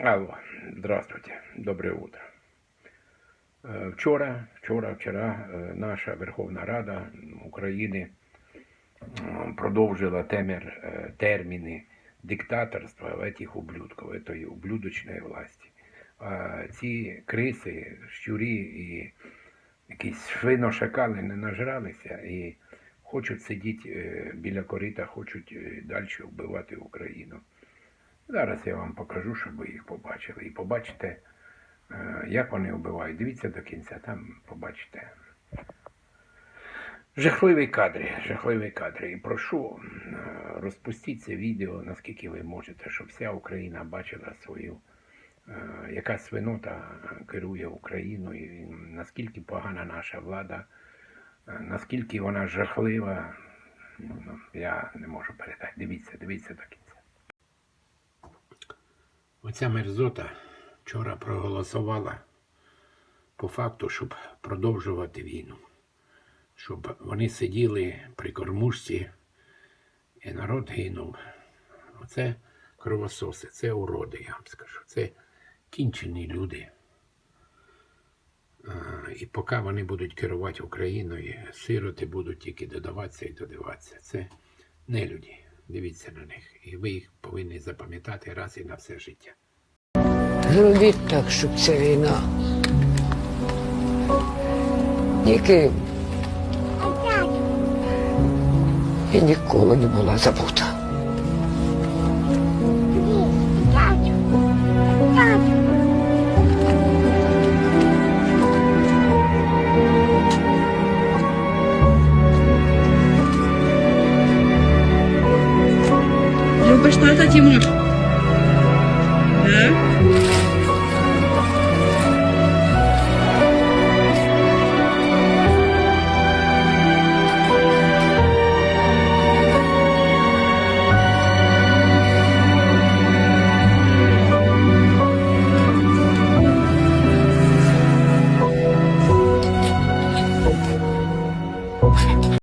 Алло, здравствуйте, доброе утро. Е, Вчора, вчора, вчора е, наша Верховна Рада України продовжила темер, терміни диктаторства этих ублюдков, этой ублюдочної власті. А ці криси, щурі і якісь свиношакали не нажралися і хочуть сидіти е, біля корита, хочуть е, далі вбивати Україну. Зараз я вам покажу, щоб ви їх побачили. І побачите, е, як вони вбивають. Дивіться до кінця, там побачите. Жахливі кадри, жахливі кадри. І прошу, е, розпустіть це відео, наскільки ви можете, щоб вся Україна бачила свою, е, яка свинота керує Україною, і наскільки погана наша влада, наскільки вона жахлива. Ну, Я не можу передати. Дивіться, дивіться до кінця. Оця мерзота вчора проголосувала по факту, щоб продовжувати війну. Щоб вони сиділи при кормушці і народ гинув. Оце кровососи, це уроди, я вам скажу. Це кінчені люди. І поки вони будуть керувати Україною, сироти будуть тільки додаватися і додаватися. Це не люди. Дивіться на них. І ви їх повинні запам'ятати раз і на все життя. Зробіть так, щоб ця війна. Ніким. І ніколи не була забута. Любиш тата Тімур?